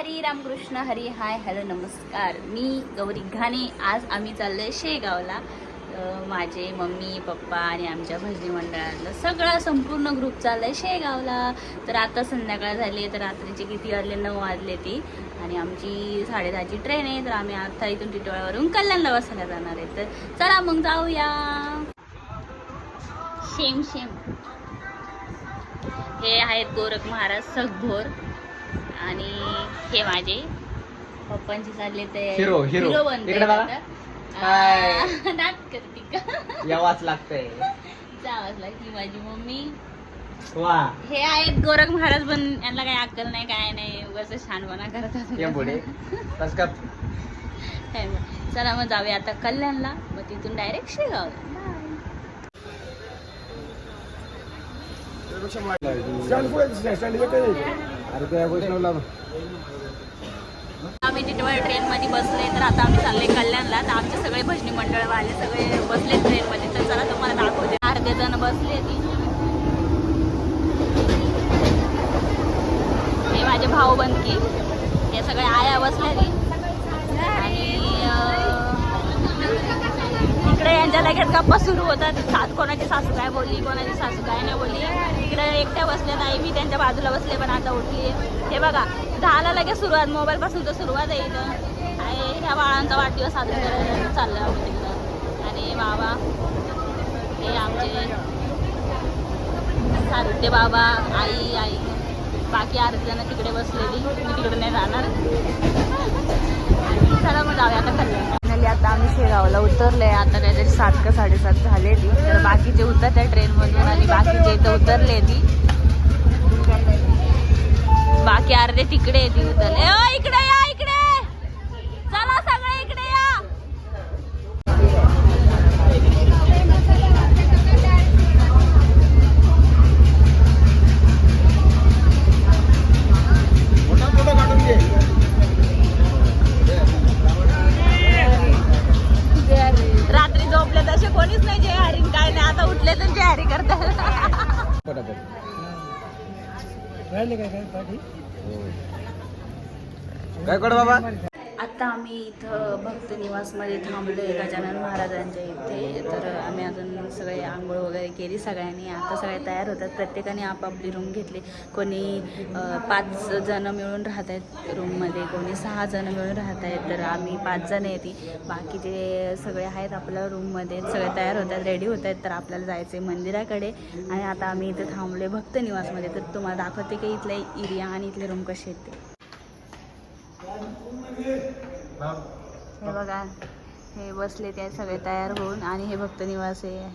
Hari Ramakrishna Hari hi hello नमस्कार. मी गौरी घाणे. आज आम्ही चाललोय शेगावला. माझे मम्मी पप्पा आणि आमच्या भजनी मंडळातलं सगळा संपूर्ण ग्रुप चाललाय शेगावला. तर आता संध्याकाळ झाली तर रात्रीचे किती वाजले? नऊ वाजले ती. आणि आमची साडेदहाची ट्रेन आहे तर आम्ही आता इथून टिटोळ्यावरून कल्याणला बसायला जाणार आहे. तर चला मग जाऊया. Shame shame. हे आहेत गोरख महाराज सगभोर. आणि हे माझे पप्पांची चालले ते हिरो, हिरो. इकडे बघा. आता. नाच करते का? यावाच लागतंय. जावंच लागली माझी मम्मी. वा. हे आहेत गोरख महाराज पण यांना काही अक्कल नाही काय नाही. उगाच छानपणा करत या पुढे. तस का काय मग. चला मग जाऊया आता कल्याणला. मग तिथून डायरेक्ट शेगावला. आम्ही टिटवाळी ट्रेन मध्ये बसले तर आता आम्ही चालले कल्याणला. तर आमचे सगळे भजनी मंडळ वाले सगळे बसले ट्रेन मध्ये तर चला तुम्हाला दाखवते. अर्धे जण बसले ती. हे माझे भाऊ बनकी. हे सगळे आया बसले ती. आणि इकडे यांच्या लगेच गप्पा सुरू होतात. सात कोणाची सासू काय बोलली कोणाची सासू काय नाही बोलली. इकडे एकट्या बसल्या नाही मी त्यांच्या बाजूला बसले पण आता उठली. हे बघा दहाला लगेच सुरुवात मोबाईल पासून तर सुरुवात आहे इथं. ह्या बाळांचा वाढदिवस साजरा करायला चाललं तिकडं आणि बाबा हे आमचे सारुटे बाबा आई आई. बाकी आठ जण तिकडे बसलेली. मी तिकडे नाही जाणार. चला मग जाऊया आता कल्याण आता आम्ही शेगावला उतरले आता काहीतरी सात का साडेसात झाले ती. तर बाकीचे उतरते ट्रेनमधून आणि बाकीचे इथं उतरले ती. बाकी अर्धे तिकडे ती उतरले. इकडे या काय करू बाबा? आत्ता आम्ही इथं भक्त निवासमध्ये थांबलो आहे गजानन महाराजांच्या इथे. तर आम्ही अजून सगळे आंघोळ वगैरे केली सगळ्यांनी. आता सगळे तयार होतात. प्रत्येकाने आपापली रूम घेतली. कोणी पाच जण मिळून राहत आहेत रूममध्ये कोणी सहा जण मिळून राहत आहेत तर आम्ही पाच जण येते बाकीचे सगळे आहेत आपल्या रूममध्ये सगळे तयार होतात रेडी होत आहेत तर आपल्याला जायचं आहे मंदिराकडे. आणि आता आम्ही इथे थांबलो आहे भक्त निवासमध्ये. तर तुम्हाला दाखवते की इथले एरिया आणि इथले रूम कसे आहेत ते. हे बघा हे बसले ते सगळे तयार होऊन आणि हे भक्त निवास आहे.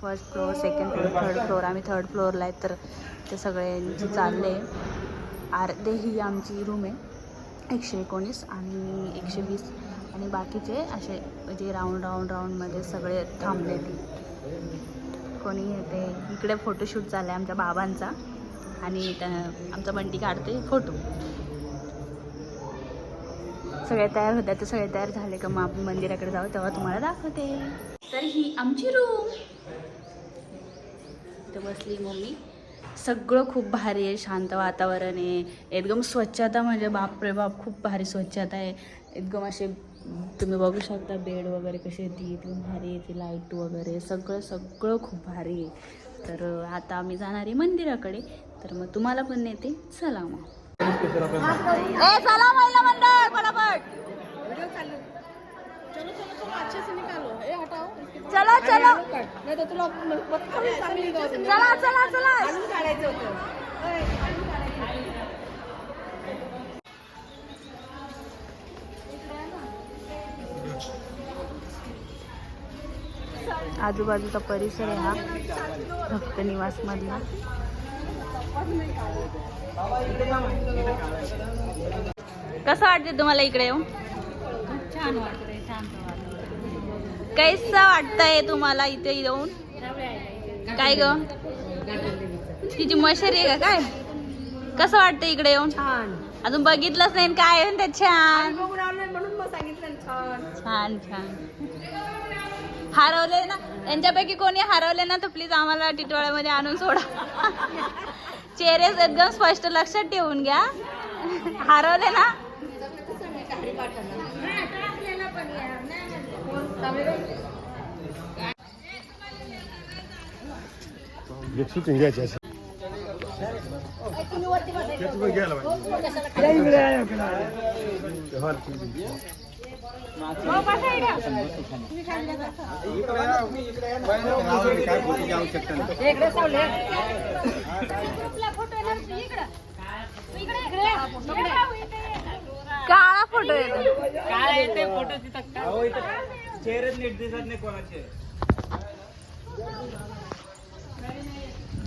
First floor second floor third floor आम्ही थर्ड फ्लोअरला आहे तर ते सगळ्यांचे चालले. अर्धे ही आमची रूम आहे एकशे एकोणीस आणि एकशे वीस. आणि बाकीचे असे म्हणजे राऊंड राऊंड राऊंडमध्ये सगळे थांबले. कोणी येते? इकडे फोटोशूट चालला आहे आमच्या बाबांचा. आणि त्या आमचा बंटी काढते फोटो सगळे तयार होतात तर सगळे तयार झाले का मग आपण मंदिराकडे जाऊ तेव्हा तुम्हाला दाखवते. तर ही आमची रूम इथं बसली मम्मी. सगळं खूप भारी आहे शांत वातावरण आहे. एकदम स्वच्छता म्हणजे बापरे बाप खूप भारी स्वच्छता आहे. एकदम असे तुम्ही बघू शकता बेड वगैरे कशी येते एकदम भारी येते लाइट वगैरे. सगळं सगळं खूप भारी आहे. तर आता आम्ही जाणार आहे मंदिराकडे. तर मग तुम्हाला पण नेते चला मग. ए चला महिला मंडळ चला चला. चला चला चला. आजूबाजूचा परिसर आहे हा भक्त निवास मधला कसं वाटते तुम्हाला इकडे येऊन? छान वाटतंय शांत वाटत कैसा वाटतंय तुम्हाला इथे येऊन? काय ग? तिची मशरी आहे का काय? कसं वाटतं इकडे येऊन? छान. अजून बघितलंच नाही काय आहे ते छान? बघून आलोय म्हणून मग सांगितलं छान. छान छान. हरवले ना? यांच्यापैकी कोणी हरवले ना तर प्लीज आम्हाला टिटवाळ्यामध्ये आणून सोडा. चेहरे एकदम स्पष्ट लक्षात ठेवून घ्या. हरवले ना? काळा फोटो येतो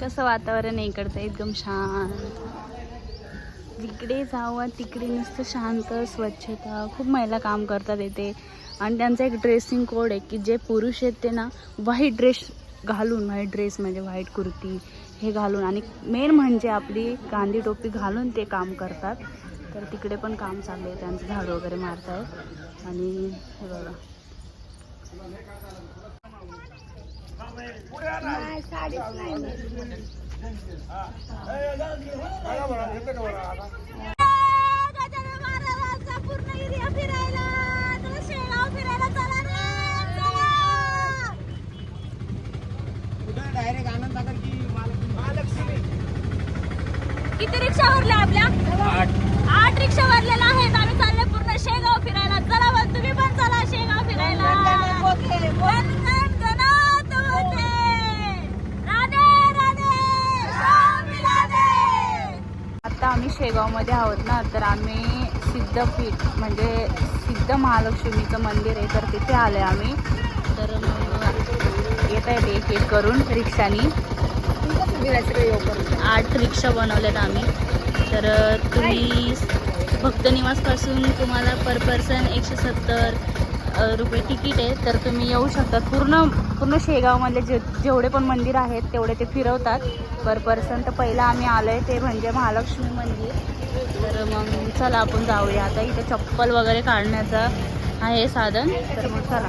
कसं वातावरण आहे इकडचं? एकदम शांत. जिकडे जावं तिकडे नुसतं शांत स्वच्छता. खूप महिला काम करतात येते आणि त्यांचा एक ड्रेसिंग कोड आहे की जे पुरुष आहेत ते ना व्हाईट ड्रेस घालून व्हाईट ड्रेस म्हणजे व्हाईट कुर्ती हे घालून आणि मेन म्हणजे आपली गांधी टोपी घालून ते काम करतात. तर तिकडे पण काम चालू आहे त्यांचं झाड वगैरे मारतायत. आणि हे बघा रिक्षा भरल्या आपल्या आठ रिक्षा भरलेल्या आहेत आम्ही चालले पूर्ण शेगाव फिरायला चला बघ तुम्ही पण चला शेगाव फिरायला वंदन गणात होते. राधे, राधे, स्वामी राधे. आता आम्ही शेगावमध्ये आहोत ना तर आम्ही सिद्धपीठ म्हणजे सिद्ध महालक्ष्मीचं मंदिर आहे तर तिथे आले आम्ही. तर येता येते एक एक करून रिक्षानी. आठ रिक्षा बनवल्यात आम्ही. तर तुम्ही भक्त निवासपासून तुम्हाला पर पर्सन एकशे सत्तर रुपये तिकीट आहे तर तुम्ही येऊ शकता. पूर्ण पूर्ण शेगावमधले जे जेवढे पण मंदिर आहेत तेवढे ते फिरवतात. पर पर्सन तर पहिलं आम्ही आलो आहे ते म्हणजे महालक्ष्मी मंदिर. तर मग चला आपण जाऊया. आता इथे चप्पल वगैरे काढण्याचं आहे साधन. तर मग चला.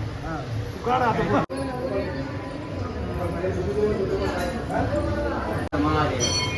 जय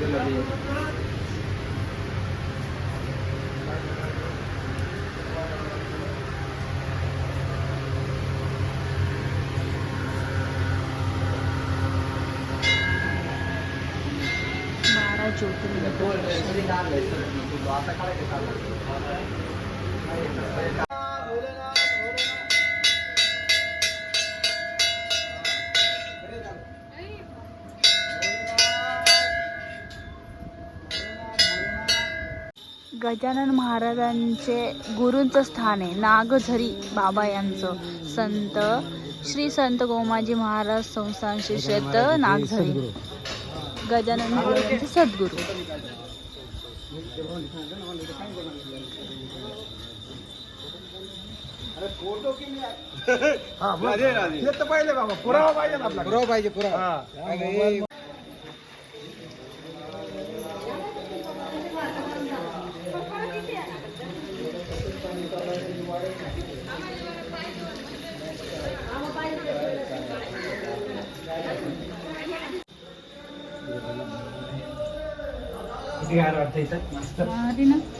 काय ना मध्ये बारा ज्योतिर्लिंग आता काढायचं गजानन महाराजांचे गुरूंचं स्थान आहे. नागझरी बाबा यांचं संत श्री संत गोमाजी महाराज संस्थान श्री क्षेत्र नागझरी. गजानन महाराजांचे सद्गुरू. हे तर पाहिजे बाबा. पुरावा पाहिजे पुरावा पाहिजे पुरावा. किती गार वाटतं इथं? मस्त.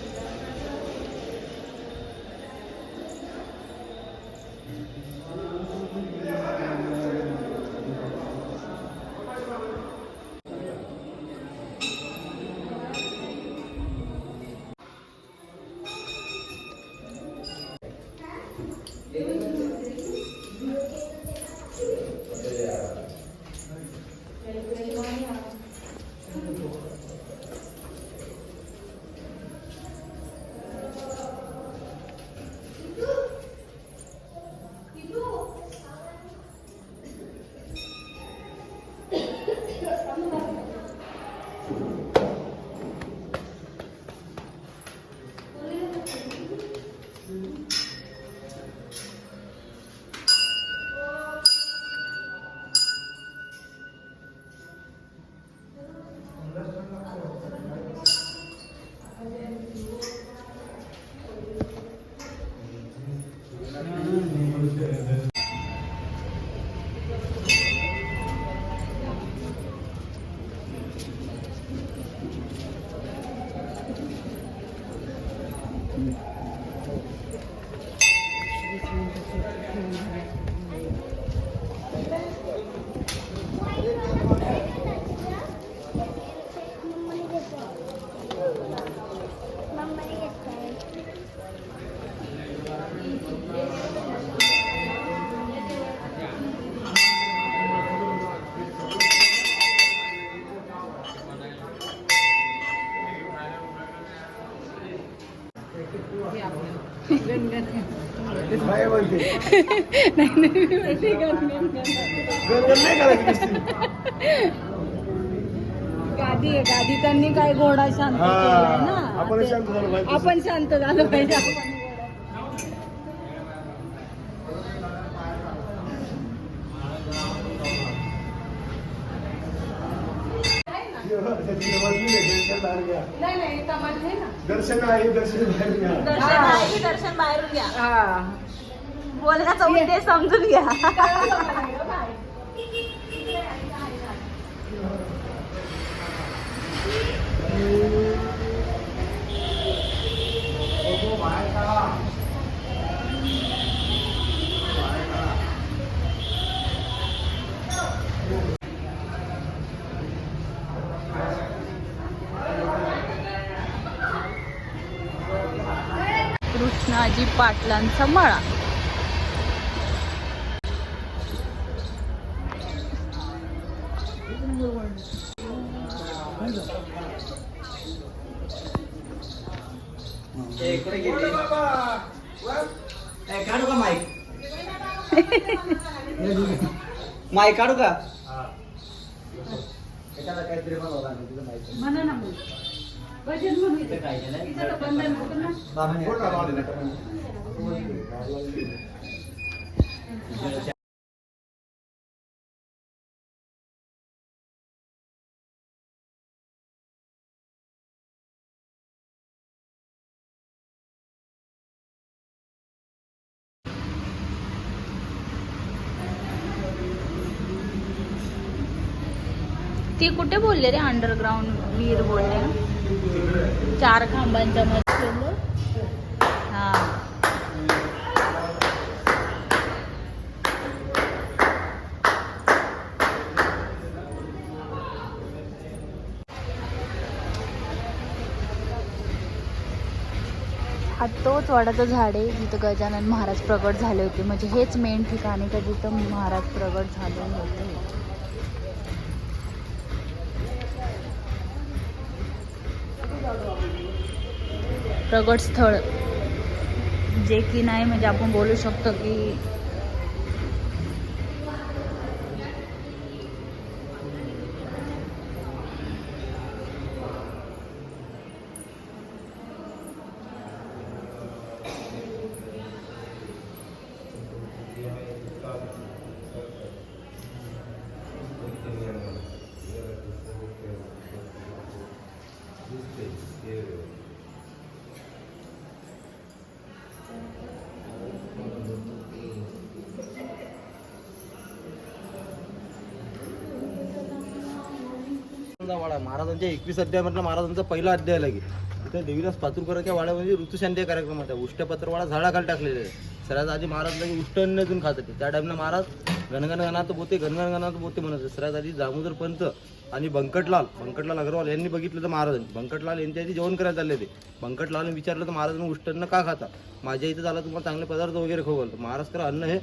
काय नाही. गादी आहे गादी त्यांनी काय घोडा शांत हा, केलाय ना आपण शांत झालं पाहिजे. आपण शांत झालं पाहिजे आपण त्याची वाजली नाही, दर्शन. नाही आहे ना दर्शन आहे दर्शन बाहेर घ्या दर्शन आहे की दर्शन बाहेरून घ्या बोलण्याचा उद्देश समजून घ्या. कृष्णाजी पाटलांचा मळा ए, कुठे गेली ए, काढू का माईक? माईक काढू का म्हणा ना मग इथं बंधन होतं ना. ती कुठे बोलले रे अंडरग्राऊंड वीर बोलले? ना चार खांबांच्या मध्ये हा. तोच वाडाचं झाड आहे जिथं गजानन महाराज प्रगट झाले होते. म्हणजे हेच मेन ठिकाण आहे का जिथं महाराज प्रगट झाले होते प्रगट स्थळ जे की नाही म्हणजे आपण बोलू शकतो की वाडा. महाराजांच्या एकवीस अध्याय म्हटलं महाराजांचा पहिला अध्याय लागेल तिथे देवीदास पातुरकरांच्या वाड्यामध्ये ऋतुशांती कार्यक्रम होता. उष्टपत्रवाडा झाडाखाली टाकलेले आहे सराज आधी महाराज लगे उष्ट अन्नातून खात होते. त्या टाईमला महाराज गणगण गणात बोते गणगण गणात बोते म्हणत होते. सराज आधी दामोदर पंत आणि बंकटलाल बंकटलाल अग्रवाल यांनी बघितलं तर महाराजांनी. बंकटलाल यांच्या आधी जेवण करायला चालले ते बंकटलालने विचारलं तर महाराजांनी उष्टन्न का खाता? माझ्या इथं झालं तुम्हाला चांगले पदार्थ वगैरे खाऊ घालतो. महाराज खरं अन्न हे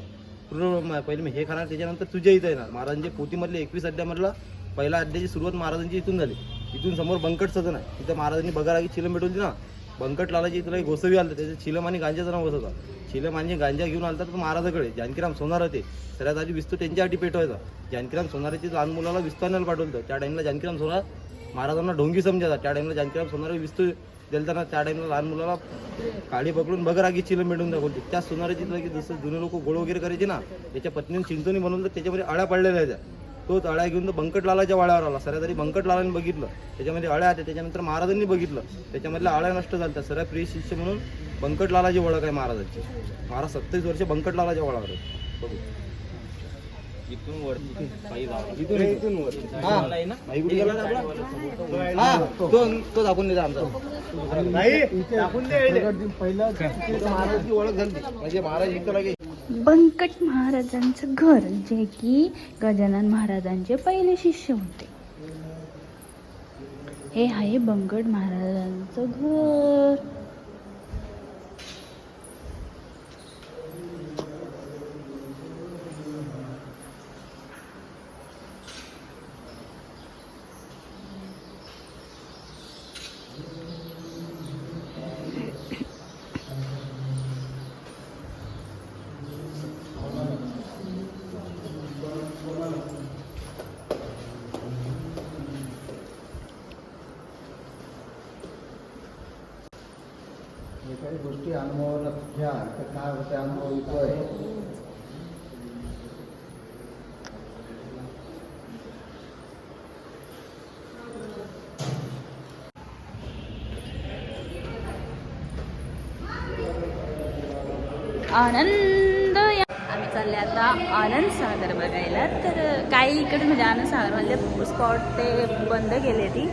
पूर्ण पहिले मी हे खाणार त्याच्यानंतर तुझ्या इथं येणार. महाराजांचे पोतीमधले एकवीस अध्यामधला पहिला अड्ड्याची सुरुवात महाराजांची इथून झाली. इथून समोर बंकट सदन आहे. तिथं महाराजांनी बगारागी चिलम भेटवली ना बंकट लालाची तुला एक गोसवी आलं त्याचं चिलम आणि गांजाचं नाव बसवता चिलम आणि गांजा घेऊन आलता तर महाराजाकडे. जानकीराम सोनार होते. सगळ्यात आधी विस्तू त्यांच्यासाठी पेटवायचा. जानकीराम सोनाराची लहान मुलाला विस्तारण्याला पाठवलं. त्या टाईमला जानकीराम सोनार महाराजांना ढोंगी समजायचा. त्या टाईमला जानकीराम सोनार विस्तू दिलताना त्या टाईमला लहान मुलाला काळी पकडून बगरागी चिलम मिळून दाखवली त्या सोनाराची की जसं जुने लोक गोळ वगैरे करायचे ना त्याच्या पत्नीने चिंचोनी बनवलं तर त्याच्यामध्ये अळ्या पडलेल्या त्या तो अळ्या घेऊन तो बंकटलालाच्या वाड्यावर आला. सऱ्या तरी बंकटलालाने बघितलं. त्याच्यामध्ये अळ्या होत्या. त्याच्यानंतर महाराजांनी बघितलं. त्याच्यामधल्या अळ्या नष्ट झाल्या. सऱ्या प्रिय शिष्य म्हणून बंकटलालाची ओळख आहे महाराजांची. महाराज सत्तावीस वर्ष बंकटलालाच्या ओळख आहे बघू. इथून. इथून इथून वर हा. तो तो दाखवून देता आमचा. नाही. टाकून दे पहिला महाराजांची ओळख झाली. म्हणजे महाराज इथं लागे बंकट महाराजांचं घर जे की गजानन महाराजांचे पहिले शिष्य होते. हे आहे बंकट महाराजांचं घर. अनुभवाला तर काय अनुभव येतोय आनंद आम्ही चालले आता आनंद सागर बघायला. तर काही इकडे म्हणजे आनंद सागर म्हणजे स्पॉट ते बंद केले ती.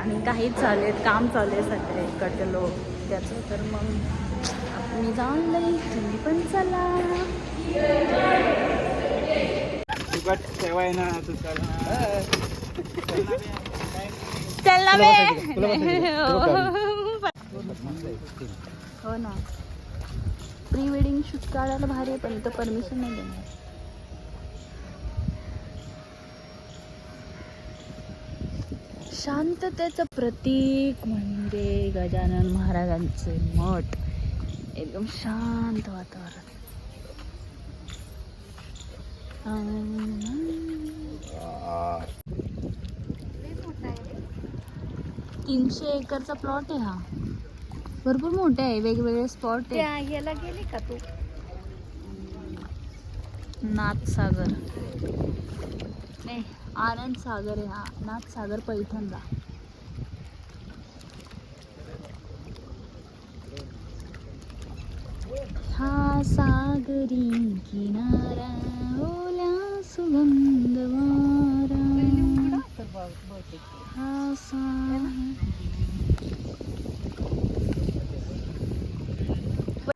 आणि काहीच चालू आहेत काम चालू आहे सध्या इकडचे लोक. त्याचं तर मग मी चाललंय तुम्ही पण चला. चल. ना बे. हो. ना. प्री वेडिंग शूट काढायला भारी आहे पण इथं परमिशन नाही देणार. शांततेचं प्रतीक म्हणजे गजानन महाराजांचे मठ. एकदम शांत वातावरण. तीनशे एकरचा प्लॉट आहे हा. भरपूर मोठे आहे वेगवेगळे स्पॉट आहे ह्याला गेले का तू? नाथसागर. नाही आनंद सागर आहे हा. नाथसागर पैठणला. हा सागरी किनारा ओल्या सुगंधवारा. हा सा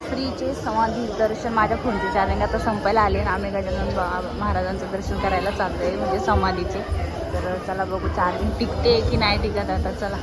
श्रीचे समाधी दर्शन माझ्या फोनचे चार्जिंग आता संपायला आले. ना आम्ही गजानन महाराजांचं दर्शन करायला चाललोय म्हणजे समाधीचे. तर चला बघू चार्जिंग टिकते की नाही टिकत आता चला.